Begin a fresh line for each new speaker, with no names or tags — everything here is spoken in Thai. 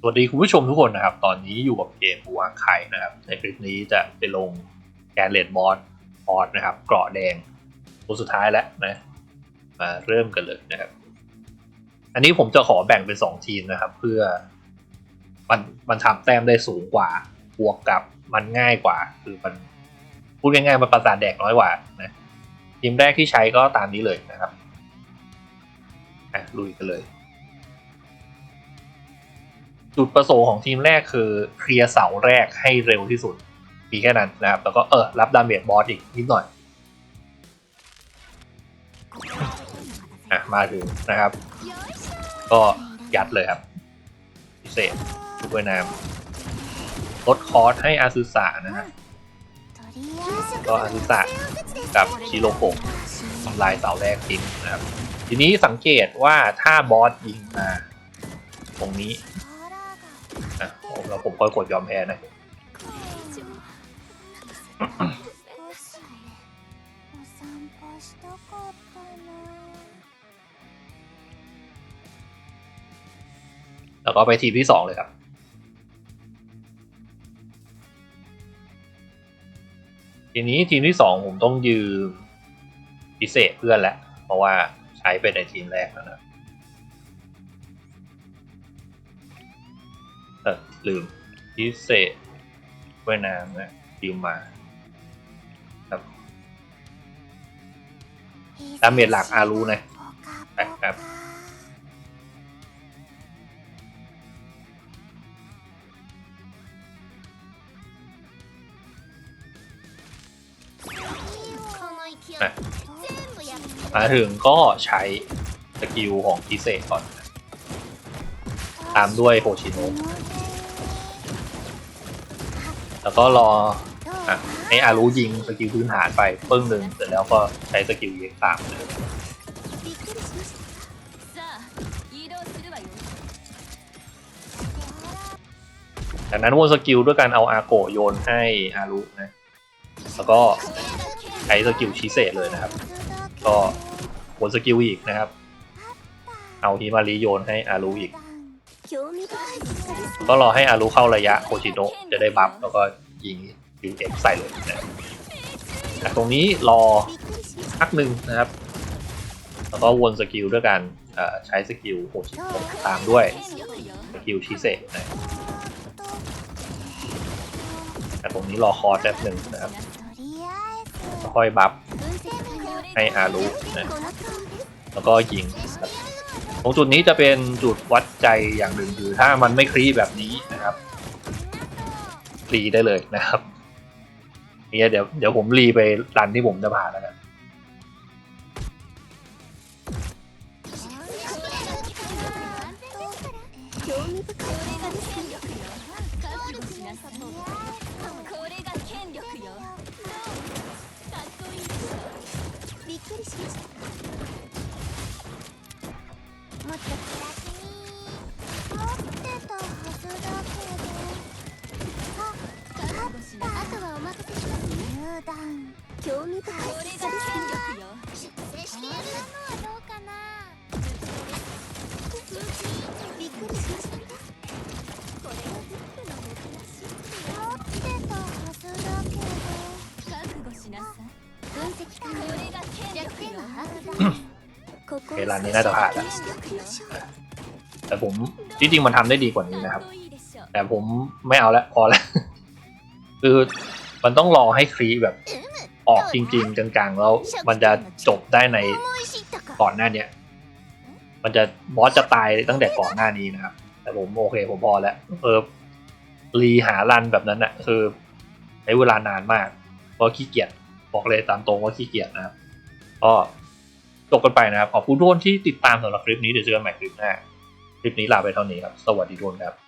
สวัสดีคุณผู้ชมทุกคนนะครับ ตอนนี้อยู่กับเกมบูอาไคนะครับ ในคลิปนี้จะไปลงแกนเลดบอสบอสนะครับ เกราะแดงตัวสุดท้ายแล้วนะ มาเริ่มกันเลยนะครับ อันนี้ผมจะขอแบ่งเป็น 2 ทีมนะครับ เพื่อมันมันทำแต้มได้สูงกว่า บวกกับมันง่ายกว่า คือมันพูดง่ายๆมันประสาทแดกน้อยกว่านะทีมแรกที่ใช้ก็ตามนี้เลยนะครับอะลุยกันเลย จุดประสงค์ของทีมแรกคือเคลียร์เสาแรกให้เร็วที่สุด มีแค่นั้นนะครับ แล้วก็เออรับดาเมจบอสอีกนิดหน่อยอะมาถึงนะครับ ก็ยัดเลยครับ พิเศษชุดว่าน้ำลดคอร์สให้อาซุสะนะฮะก็อาซุสะกับชิโรโกะทำลายเสาแรกทิ้งนะครับ ทีนี้สังเกตว่าถ้าบอสยิงมาตรงนี้ แล้วผมก็กดยอมแพ้นะแล้วก็ไปทีมที่สองเลยครับทีนี้ทีมที่สองผมต้องยืมพิเศษเพื่อนแหละเพราะว่าใช้ไปในทีมแรกแล้วนะ เออลืมพิเศษเวยดนามนะยืมมาครับดาเมจหลักอารู้นะไปครับมาถึงก็ใช้สกิลของพิเศษก่อนนะ ตามด้วยโฮชิโนะแล้วก็รอให้อารู้ยิงสกิลพื้นฐานไปเพิ่งหนึ่งเสร็จแล้วก็ใช้สกิลเย็กตามเลยจากนั้นวนสกิลด้วยการเอาอาโกโยนให้อารุนะ แล้วก็ใช้สกิลชิเซเลยนะครับ ก็วนสกิลอีกนะครับ เอาฮิมารีโยนให้อารุอีก ก็รอให้อารุเข้าระยะโคชิโนะจะได้บัฟแล้วก็ยิงยูเอ็กใส่เลยนะจากตรงนี้รอพักหนึ่งนะครับ แล้วก็วนสกิลด้วยการใช้สกิลโคชิโนะตามด้วยสกิลชิเซะนะแต่ตรงนี้รอคอร์สแป๊บหนึ่งนะครับแล้วค่อยบัฟให้อารุนะแล้วก็ยิง รับตรงจุดนี้จะเป็นจุดวัดใจอย่างหนึ่งคือถ้ามันไม่คลีแบบนี้นะครับคลีได้เลยนะครับเนี่ยเดี๋ยวเดี๋ยวผมรีไปรันที่ผมจะผ่านแล้วกัน
入団興味深い
これが権力よ
出世してやるのはどうかなびっくりしましたこれがズップの持ってたはずだけど
覚悟しなさい
分析可
こ
能
れが権力よ
弱点は把握だここ
เวลานี้น่าจะผ่านแล้ว แต่ผมจริงๆมันทำได้ดีกว่านี้นะครับ
かっこいいでしょ
แต่ผมไม่เอาละพอแล้ว คือ มันต้องรอให้คลีแบบออกจริง ๆจังๆแล้วมันจะจบได้ในก่อนหน้าเนี้ยมันจะบอสจะตายตั้งแต่ก่อนหน้านี้นะครับ แต่ผมโอเคผมพอแล้วเออรีหารันแบบนั้นอนะคือใช้เวลานานมากเพราะขี้เกียจบอกเลยตามตรงว่าขี้เกียจนะครับก็จบกันไปนะครับ ขอบคุณทุกคนที่ติดตามสำหรับคลิปนี้เดี๋ยวเจอกันใหม่คลิปหน้า คลิปนี้ลาไปเท่านี้ครับ สวัสดีทุกคนครับ